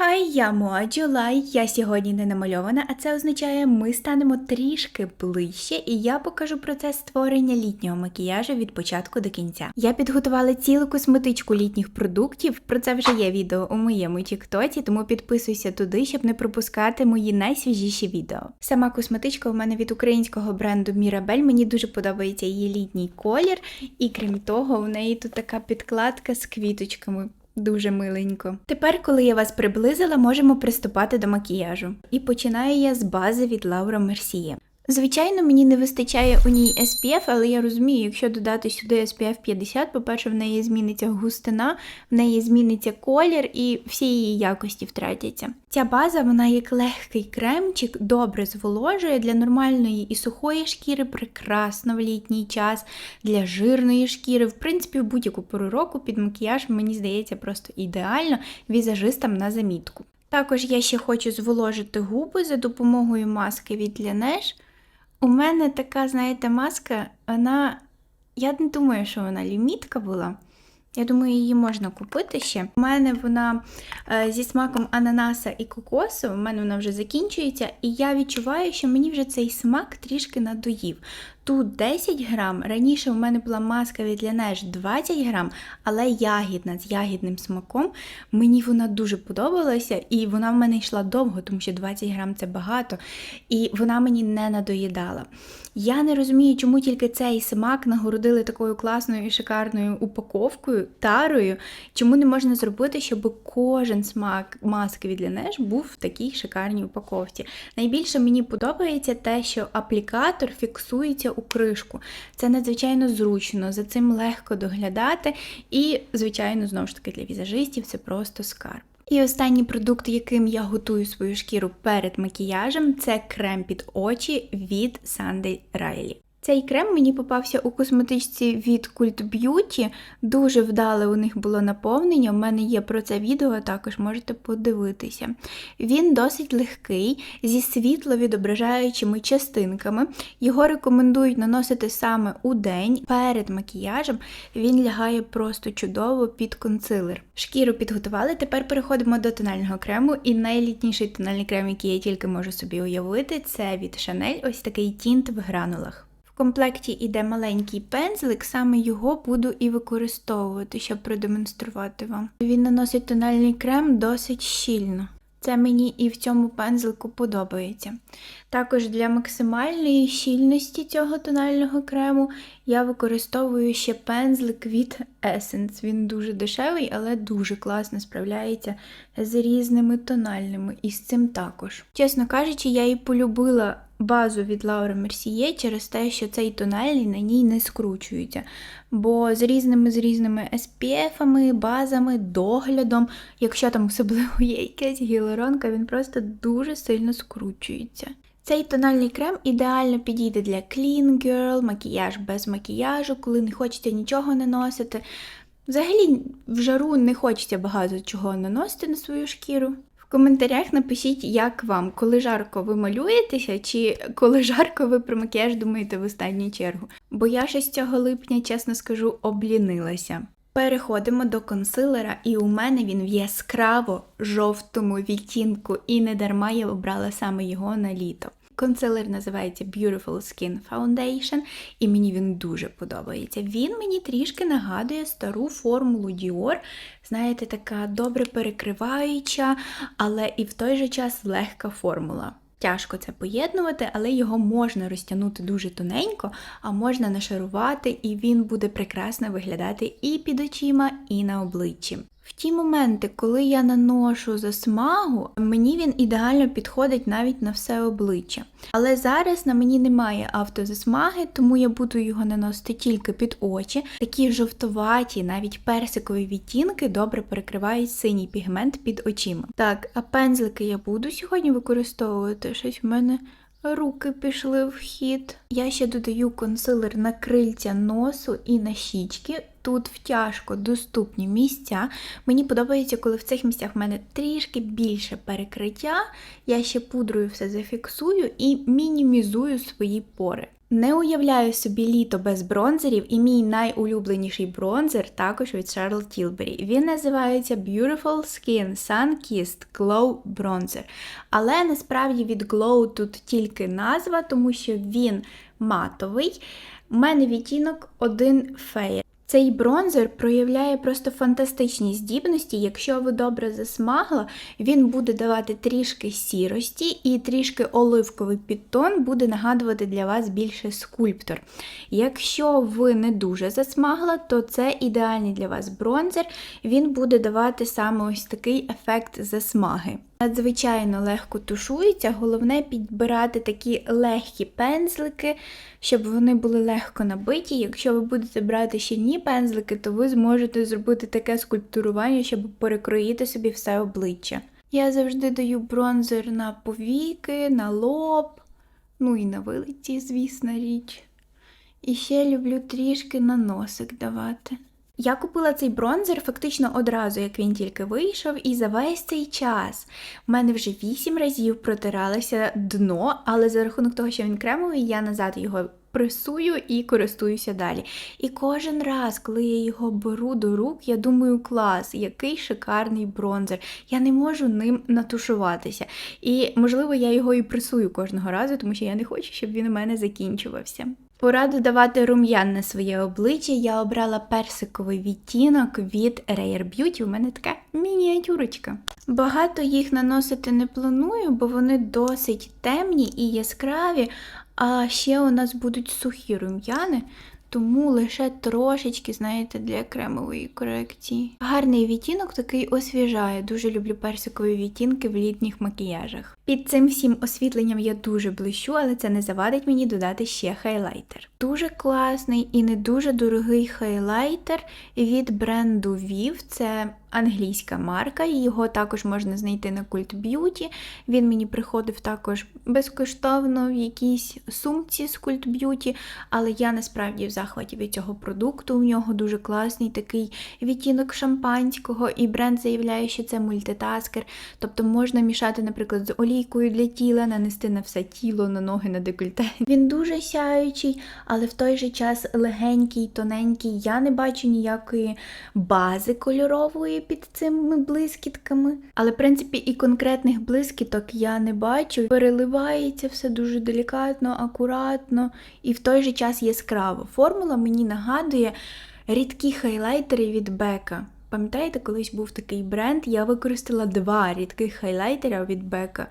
Хай я Моаджулай, я сьогодні не намальована, а це означає, ми станемо трішки ближче, і я покажу процес створення літнього макіяжу від початку до кінця. Я підготувала цілу косметичку літніх продуктів. Про це вже є відео у моєму тіктоці, тому підписуйся туди, щоб не пропускати мої найсвіжіші відео. Сама косметичка у мене від українського бренду Mirabelle. Мені дуже подобається її літній колір, і крім того, у неї тут така підкладка з квіточками. Дуже миленько. Тепер, коли я вас приблизила, можемо приступати до макіяжу. І починаю я з бази від Laura Mercier. Звичайно, мені не вистачає у ній SPF, але я розумію, якщо додати сюди SPF 50, по-перше, в неї зміниться густина, в неї зміниться колір і всі її якості втратяться. Ця база, вона як легкий кремчик, добре зволожує для нормальної і сухої шкіри, прекрасно в літній час, для жирної шкіри. В принципі, в будь-яку пору року під макіяж, мені здається, просто ідеально візажистам на замітку. Також я ще хочу зволожити губи за допомогою маски від Laneige. У мене така, знаєте, маска, вона. Я не думаю, що вона лімітка була. Я думаю, її можна купити ще. У мене вона е, зі смаком ананаса і кокосу, у мене вона вже закінчується, і я відчуваю, що мені вже цей смак трішки надоїв. Тут 10 грам, раніше у мене була маска від Laneige 20 грам, але ягідна з ягідним смаком. Мені вона дуже подобалася, і вона в мене йшла довго, тому що 20 грам це багато, і вона мені не надоїдала. Я не розумію, чому тільки цей смак нагородили такою класною і шикарною упаковкою, тарою. Чому не можна зробити, щоб кожен смак маски від Laneige був в такій шикарній упаковці. Найбільше мені подобається те, що аплікатор фіксується у кришку. Це надзвичайно зручно, за цим легко доглядати, і, звичайно, знову ж таки, для візажистів це просто скарб. І останній продукт, яким я готую свою шкіру перед макіяжем, це крем під очі від Sunday Riley. Цей крем мені попався у косметичці від Cult Beauty. Дуже вдале у них було наповнення. У мене є про це відео, також можете подивитися. Він досить легкий, зі світловідображаючими частинками. Його рекомендують наносити саме у день перед макіяжем. Він лягає просто чудово під консилер. Шкіру підготували. Тепер переходимо до тонального крему. І найлітніший тональний крем, який я тільки можу собі уявити, це від Chanel, ось такий тінт в гранулах. Комплекті йде маленький пензлик, саме його буду і використовувати, щоб продемонструвати вам. Він наносить тональний крем досить щільно. Це мені і в цьому пензлику подобається. Також для максимальної щільності цього тонального крему я використовую ще пензлик від Essence. Він дуже дешевий, але дуже класно справляється з різними тональними, і з цим також. Чесно кажучи, я і полюбила базу від Laura Mercier через те, що цей тональний на ній не скручується. Бо з різними з різними SPF-ами, базами, доглядом, якщо там особливо є якась гіалуронка, він просто дуже сильно скручується. Цей тональний крем ідеально підійде для clean girl, макіяж без макіяжу, коли не хочеться нічого наносити. Взагалі, в жару не хочеться багато чого наносити на свою шкіру. В коментарях напишіть, як вам, коли жарко ви малюєтеся, чи коли жарко ви про макіяж думаєте в останню чергу. Бо я ще з цього липня, чесно скажу, облінилася. Переходимо до консилера, і у мене він в яскраво жовтому відтінку, і не дарма я обрала саме його на літо. Консилер називається Beautiful Skin Foundation, і мені він дуже подобається. Він мені трішки нагадує стару формулу Dior. Знаєте, така добре перекриваюча, але і в той же час легка формула. Тяжко це поєднувати, але його можна розтягнути дуже тоненько, а можна нашарувати, і він буде прекрасно виглядати і під очима, і на обличчі. В ті моменти, коли я наношу засмагу, мені він ідеально підходить навіть на все обличчя. Але зараз на мені немає автозасмаги, тому я буду його наносити тільки під очі. Такі жовтуваті, навіть персикові відтінки добре перекривають синій пігмент під очима. Так, а пензлики я буду сьогодні використовувати щось в мене. Руки пішли в хід. Я ще додаю консилер на крильця носу і на щічки. Тут втяжко доступні місця. Мені подобається, коли в цих місцях в мене трішки більше перекриття. Я ще пудрою все зафіксую і мінімізую свої пори. Не уявляю собі літо без бронзерів, і мій найулюбленіший бронзер також від Шарл Тілбері. Він називається Beautiful Skin Sun Kissed Glow Bronzer. Але насправді від Glow тут тільки назва, тому що він матовий. У мене відтінок один феєр. Цей бронзер проявляє просто фантастичні здібності. Якщо ви добре засмагла, він буде давати трішки сірості і трішки оливковий підтон буде нагадувати для вас більше скульптор. Якщо ви не дуже засмагла, то це ідеальний для вас бронзер. Він буде давати саме ось такий ефект засмаги. Надзвичайно легко тушується, головне підбирати такі легкі пензлики, щоб вони були легко набиті. Якщо ви будете брати щільні пензлики, то ви зможете зробити таке скульптурування, щоб перекроїти собі все обличчя. Я завжди даю бронзер на повіки, на лоб, ну і на вилиці, звісна річ. І ще люблю трішки на носик давати. Я купила цей бронзер фактично одразу, як він тільки вийшов, і за весь цей час в мене вже вісім разів протиралося дно, але за рахунок того, що він кремовий, я назад його пресую і користуюся далі. І кожен раз, коли я його беру до рук, я думаю, клас, який шикарний бронзер. Я не можу ним натушуватися. І, можливо, я його і пресую кожного разу, тому що я не хочу, щоб він у мене закінчувався. Пораду давати рум'ян на своє обличчя я обрала персиковий відтінок від Rare Beauty. У мене така мініатюрочка. Багато їх наносити не планую, бо вони досить темні і яскраві, а ще у нас будуть сухі рум'яни. Тому лише трошечки, знаєте, для кремової корекції. Гарний відтінок такий освіжає. Дуже люблю персикові відтінки в літніх макіяжах. Під цим всім освітленням я дуже блищу, але це не завадить мені додати ще хайлайтер. Дуже класний і не дуже дорогий хайлайтер від бренду Viv. Це англійська марка, його також можна знайти на Cult Beauty. Він мені приходив також безкоштовно в якійсь сумці з Cult Beauty, але я насправді в захваті від цього продукту. У нього дуже класний такий відтінок шампанського, і бренд заявляє, що це мультитаскер. Тобто можна мішати, наприклад, з олійкою для тіла, нанести на все тіло, на ноги, на декольте. Він дуже сяючий, але в той же час легенький, тоненький. Я не бачу ніякої бази кольорової під цими блискітками. Але, в принципі, і конкретних блискіток я не бачу. Переливається все дуже делікатно, акуратно і в той же час яскраво. Формула мені нагадує рідкі хайлайтери від Бека. Пам'ятаєте, колись був такий бренд, я використала два рідких хайлайтера від Бека.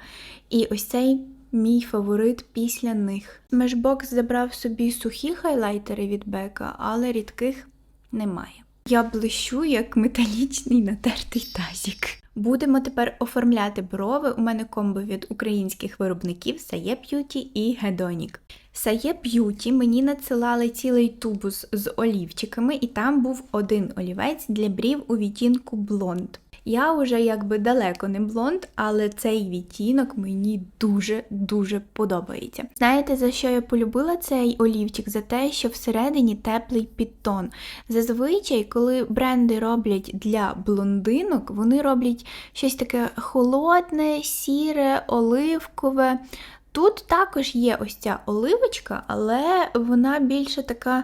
І ось цей мій фаворит після них. Межбокс забрав собі сухі хайлайтери від Бека, але рідких немає. Я блищу як металічний натертий тазік. Будемо тепер оформляти брови. У мене комбо від українських виробників Saye Beauty і Hedonic. Saye Beauty мені надсилали цілий тубус з олівчиками, і там був один олівець для брів у відтінку блонд. Я вже якби далеко не блонд, але цей відтінок мені дуже-дуже подобається. Знаєте, за що я полюбила цей олівчик? За те, що всередині теплий підтон. Зазвичай, коли бренди роблять для блондинок, вони роблять щось таке холодне, сіре, оливкове. Тут також є ось ця оливочка, але вона більше така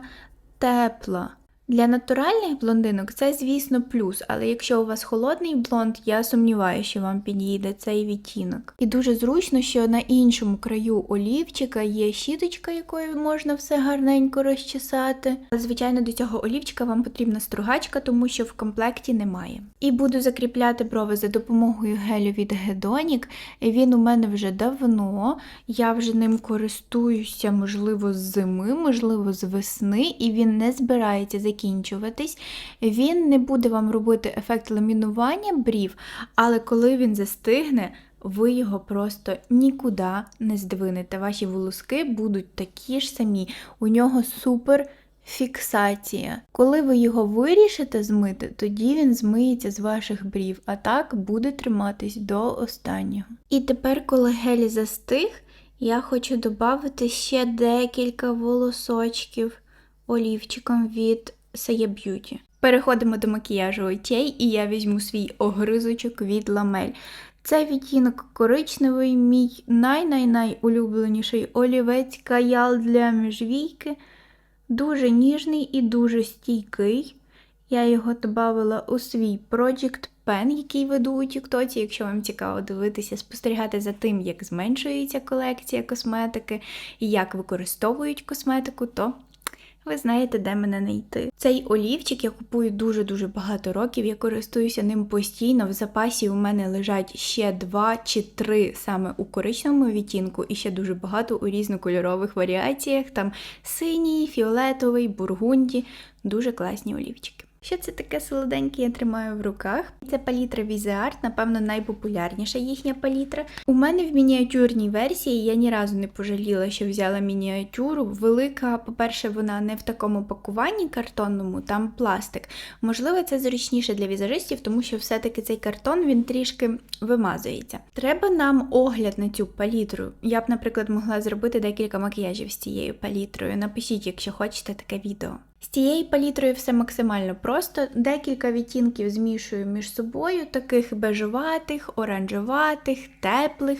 тепла. Для натуральних блондинок це, звісно, плюс, але якщо у вас холодний блонд, я сумніваюся, що вам підійде цей відтінок. І дуже зручно, що на іншому краю олівчика є щіточка, якою можна все гарненько розчесати. Звичайно, до цього олівчика вам потрібна стругачка, тому що в комплекті немає. І буду закріпляти брови за допомогою гелю від Hedonic. Він у мене вже давно, я вже ним користуюся, можливо, з зими, можливо, з весни, і він не збирається закінчуватись. Він не буде вам робити ефект ламінування брів, але коли він застигне, ви його просто нікуди не здвинете. Ваші волоски будуть такі ж самі. У нього супер. Фіксація. Коли ви його вирішите змити, тоді він змиється з ваших брів, а так буде триматись до останнього. І тепер, коли гель застиг, я хочу додати ще декілька волосочків олівчиком від Saye Beauty. Переходимо до макіяжу очей, і я візьму свій огризочок від ламель. Це відтінок коричневий, мій най-най-най улюбленіший олівець каял для міжвійки. Дуже ніжний і дуже стійкий. Я його додавала у свій Project Pen, який веду у Тіктоці. Якщо вам цікаво дивитися, спостерігати за тим, як зменшується колекція косметики і як використовують косметику, то ви знаєте, де мене знайти. Цей олівчик я купую дуже-дуже багато років. Я користуюся ним постійно. В запасі у мене лежать ще два чи три саме у коричневому відтінку, і ще дуже багато у різнокольорових варіаціях. Там синій, фіолетовий, бургунді. Дуже класні олівчики. Що це таке солоденьке я тримаю в руках? Це палітра Viseart, напевно, найпопулярніша їхня палітра. У мене в мініатюрній версії я ні разу не пожаліла, що взяла мініатюру. Велика, по-перше, вона не в такому пакуванні картонному, там пластик. Можливо, це зручніше для візажистів, тому що все-таки цей картон він трішки вимазується. Треба нам огляд на цю палітру. Я б, наприклад, могла зробити декілька макіяжів з цією палітрою. Напишіть, якщо хочете таке відео. З цією палітрою все максимально просто. Декілька відтінків змішую між собою, таких бежеватих, оранжеватих, теплих,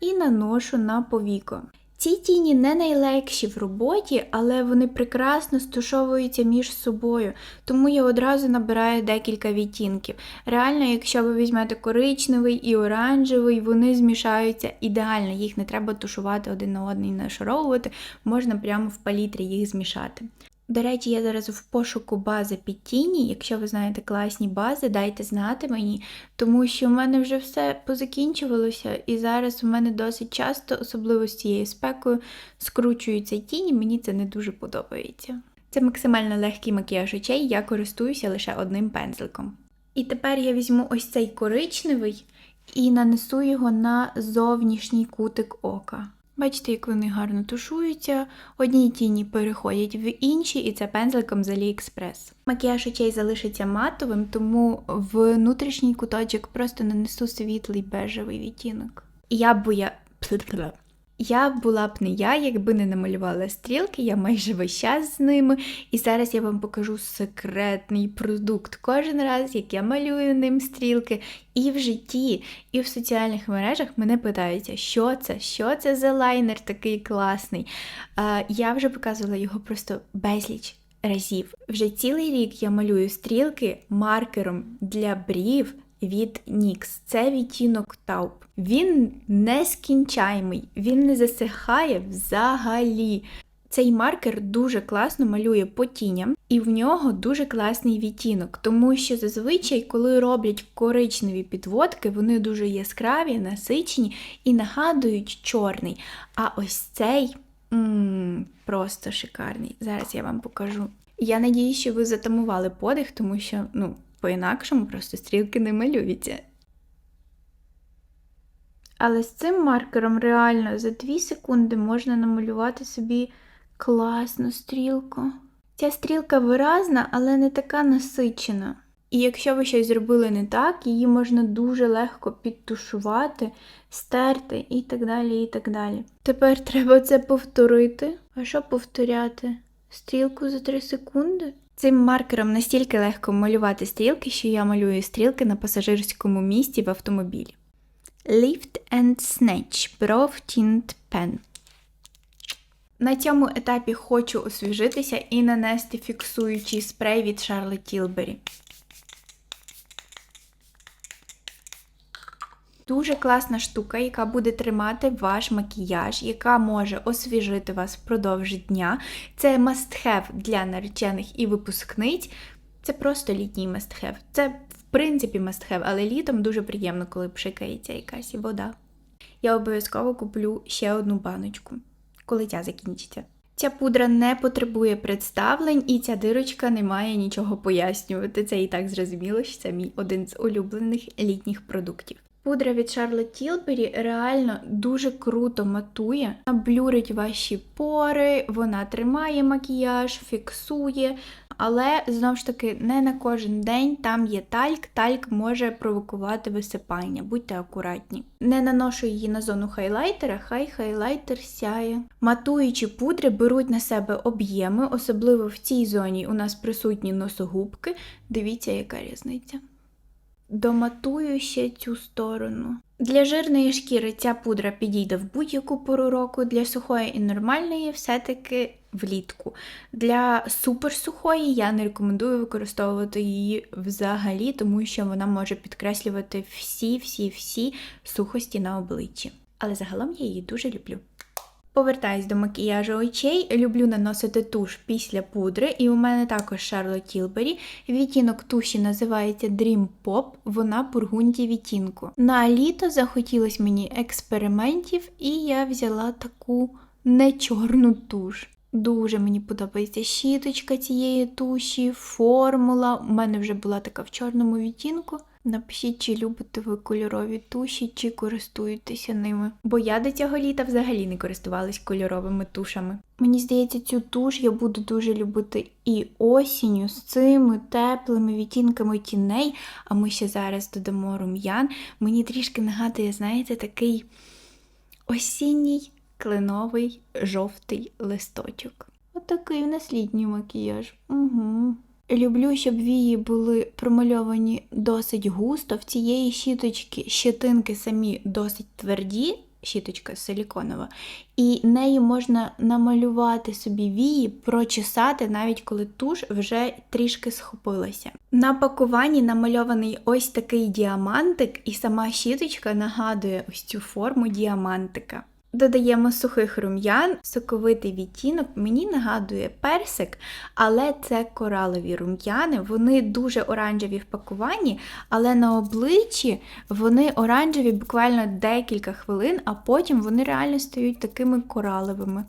і наношу на повіко. Ці тіні не найлегші в роботі, але вони прекрасно стушовуються між собою, тому я одразу набираю декілька відтінків. Реально, якщо ви візьмете коричневий і оранжевий, вони змішаються ідеально, їх не треба тушувати один на один і нашаровувати, можна прямо в палітрі їх змішати. До речі, я зараз в пошуку бази під тіні. Якщо ви знаєте класні бази, дайте знати мені, тому що в мене вже все позакінчувалося, і зараз у мене досить часто, особливо з цією спекою, скручуються тіні, мені це не дуже подобається. Це максимально легкий макіяж очей, я користуюся лише одним пензликом. І тепер я візьму ось цей коричневий і нанесу його на зовнішній кутик ока. Бачите, як вони гарно тушуються, одні тіні переходять в інші, і це пензликом з AliExpress. Макіяж очей залишиться матовим, тому внутрішній куточок просто нанесу світлий бежевий відтінок. Я б я. Була б не я, якби не намалювала стрілки, я майже весь час з ними. І зараз я вам покажу секретний продукт. Кожен раз, як я малюю ним стрілки, і в житті, і в соціальних мережах мене питаються, що це, що це за лайнер такий класний. Я вже показувала його просто безліч разів. Вже цілий рік я малюю стрілки маркером для брів від NYX. Це відтінок Taupe. Він нескінчаємий, він не засихає взагалі. Цей маркер дуже класно малює по тіням, і в нього дуже класний відтінок, тому що зазвичай, коли роблять коричневі підводки, вони дуже яскраві, насичені і нагадують чорний. А ось цей м-м, просто шикарний. Зараз я вам покажу. Я надію, що ви затамували подих, тому що, ну, по-інакшому просто стрілки не малюються. Але з цим маркером реально за 2 секунди можна намалювати собі класну стрілку. Ця стрілка виразна, але не така насичена. І якщо ви щось зробили не так, її можна дуже легко підтушувати, стерти і так далі. і так далі. Тепер треба це повторити. А що повторяти? Стрілку за 3 секунди? Цим маркером настільки легко малювати стрілки, що я малюю стрілки на пасажирському місці в автомобілі. Lift and Snatch Brow Tint Pen. На цьому етапі хочу освіжитися і нанести фіксуючий спрей від Charlotte Tilbury. Дуже класна штука, яка буде тримати ваш макіяж, яка може освіжити вас впродовж дня. Це must-have для наречених і випускниць. Це просто літній must-have. Це, в принципі, must-have, але літом дуже приємно, коли пшикається якась вода. Я обов'язково куплю ще одну баночку, коли ця закінчиться. Ця пудра не потребує представлень, і ця дирочка не має нічого пояснювати. Це і так зрозуміло, що це мій один з улюблених літніх продуктів. Пудра від Charlotte Tilbury реально дуже круто матує, вона блюрить ваші пори, вона тримає макіяж, фіксує, але знову ж таки не на кожен день там є тальк. Тальк може провокувати висипання, будьте акуратні. Не наношу її на зону хайлайтера, хай хайлайтер сяє. Матуючі пудри беруть на себе об'єми, особливо в цій зоні у нас присутні носогубки. Дивіться, яка різниця доматую ще цю сторону. Для жирної шкіри ця пудра підійде в будь-яку пору року, для сухої і нормальної все-таки влітку. Для суперсухої я не рекомендую використовувати її взагалі, тому що вона може підкреслювати всі-всі-всі сухості на обличчі. Але загалом я її дуже люблю. Повертаюсь до макіяжу очей. Люблю наносити туш після пудри, і у мене також Шарло Тілбері. Відтінок туші називається Dream Pop, вона бургунді відтінку. На літо захотілось мені експериментів, і я взяла таку не чорну туш. Дуже мені подобається щіточка цієї туші, формула. У мене вже була така в чорному відтінку. Напишіть, чи любите ви кольорові туші, чи користуєтеся ними. Бо я до цього літа взагалі не користувалась кольоровими тушами. Мені здається, цю туш я буду дуже любити і осінню з цими теплими відтінками тіней, а ми ще зараз додамо рум'ян. Мені трішки нагадує, знаєте, такий осінній кленовий жовтий листочок. Отакий у нас літній макіяж. Угу. Люблю, щоб вії були промальовані досить густо. В цієї щіточки щетинки самі досить тверді, щіточка силіконова, і нею можна намалювати собі вії, прочесати, навіть коли туш вже трішки схопилася. На пакуванні намальований ось такий діамантик, і сама щіточка нагадує ось цю форму діамантика. Додаємо сухих рум'ян, соковитий відтінок. Мені нагадує персик, але це коралові рум'яни. Вони дуже оранжеві в пакуванні, але на обличчі вони оранжеві буквально декілька хвилин, а потім вони реально стають такими кораловими.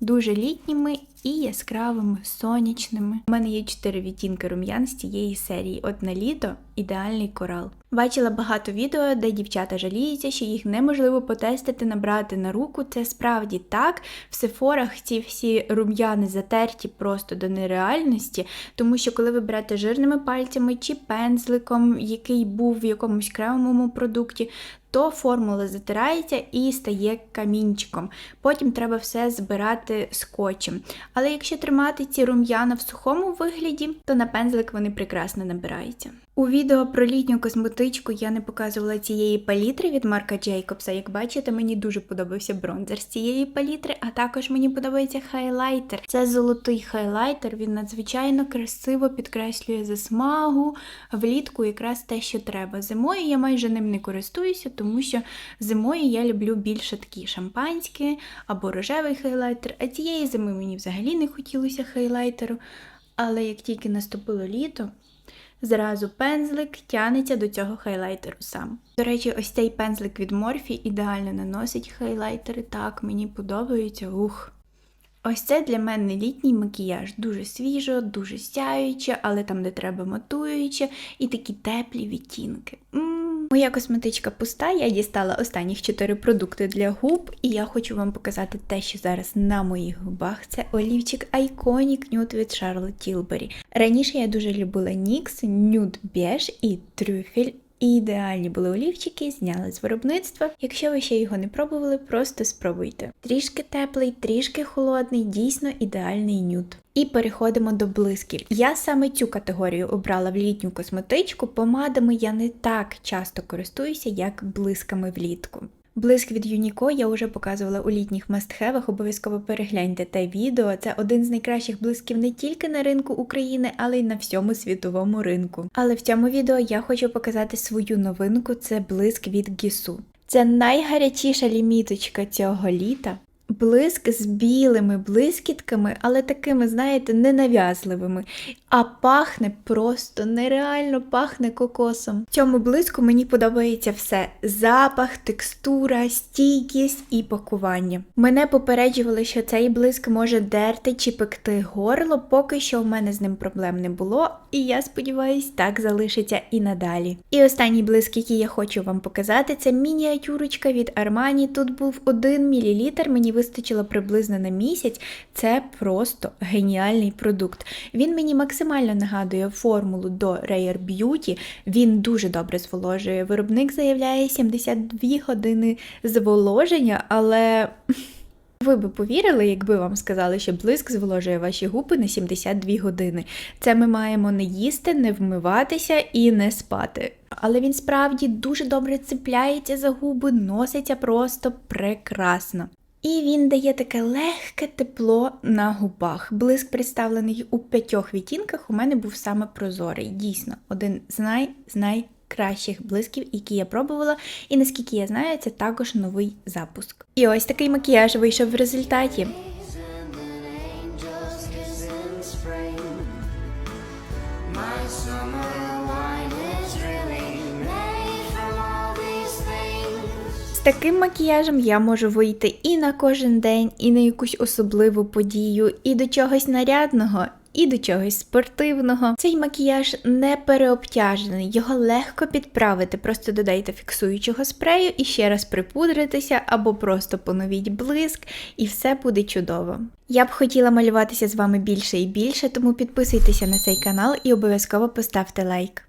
Дуже літніми і яскравими, сонячними. У мене є чотири відтінки рум'ян з цієї серії. От на літо ідеальний корал. Бачила багато відео, де дівчата жаліються, що їх неможливо потестити, набрати на руку. Це справді так. В сефорах ці всі рум'яни затерті просто до нереальності, тому що коли ви берете жирними пальцями чи пензликом, який був в якомусь кремовому продукті, то формула затирається і стає камінчиком. Потім треба все збирати скотчем. Але якщо тримати ці рум'яна в сухому вигляді, то на пензлик вони прекрасно набираються. У відео про літню косметичку я не показувала цієї палітри від Марка Джейкобса. Як бачите, мені дуже подобався бронзер з цієї палітри, а також мені подобається хайлайтер. Це золотий хайлайтер, він надзвичайно красиво підкреслює засмагу, влітку якраз те, що треба. Зимою я майже ним не користуюся, тому що зимою я люблю більше такі шампанські або рожевий хайлайтер, а цієї зими мені взагалі не хотілося хайлайтеру. Але як тільки наступило літо, Зразу пензлик тянеться до цього хайлайтеру сам. До речі, ось цей пензлик від Morphe ідеально наносить хайлайтери. Так, мені подобається. Ух. Ось це для мене літній макіяж. Дуже свіжо, дуже сяюче, але там, де треба, матуюче, і такі теплі відтінки. М-м. Моя косметичка пуста, я дістала останніх 4 продукти для губ, і я хочу вам показати те, що зараз на моїх губах. Це олівчик Iconic Nude від Charlotte Tilbury. Раніше я дуже любила NYX, Nude Beige і Трюфель. Ідеальні були олівчики, зняли з виробництва. Якщо ви ще його не пробували, просто спробуйте. Трішки теплий, трішки холодний, дійсно ідеальний нюд. І переходимо до блисків. Я саме цю категорію обрала в літню косметичку. Помадами я не так часто користуюся, як блисками влітку. Блиск від Юніко я вже показувала у літніх мастхевах, обов'язково перегляньте те відео. Це один з найкращих блисків не тільки на ринку України, але й на всьому світовому ринку. Але в цьому відео я хочу показати свою новинку це блиск від Гісу. Це найгарячіша ліміточка цього літа. Блиск з білими блискітками, але такими, знаєте, ненав'язливими. А пахне просто нереально пахне кокосом. В цьому блиску мені подобається все: запах, текстура, стійкість і пакування. Мене попереджували, що цей блиск може дерти чи пекти горло, поки що в мене з ним проблем не було, і я сподіваюсь, так залишиться і надалі. І останній блиск, який я хочу вам показати, це мініатюрочка від Armani. Тут був 1 мл, мені вистачило приблизно на місяць. Це просто геніальний продукт. Він мені максимально нагадує формулу до Rare Beauty. Він дуже добре зволожує. Виробник заявляє 72 години зволоження, але Ви би повірили, якби вам сказали, що блиск зволожує ваші губи на 72 години. Це ми маємо не їсти, не вмиватися і не спати. Але він справді дуже добре цепляється за губи, носиться просто прекрасно. І він дає таке легке тепло на губах. Блиск представлений у п'ятьох відтінках. У мене був саме прозорий. Дійсно, один з най з найкращих блисків, які я пробувала. І наскільки я знаю, це також новий запуск. І ось такий макіяж вийшов в результаті. My summer wine таким макіяжем я можу вийти і на кожен день, і на якусь особливу подію, і до чогось нарядного. І до чогось спортивного. Цей макіяж не переобтяжений, його легко підправити. Просто додайте фіксуючого спрею і ще раз припудритися, або просто поновіть блиск, і все буде чудово. Я б хотіла малюватися з вами більше і більше, тому підписуйтеся на цей канал і обов'язково поставте лайк.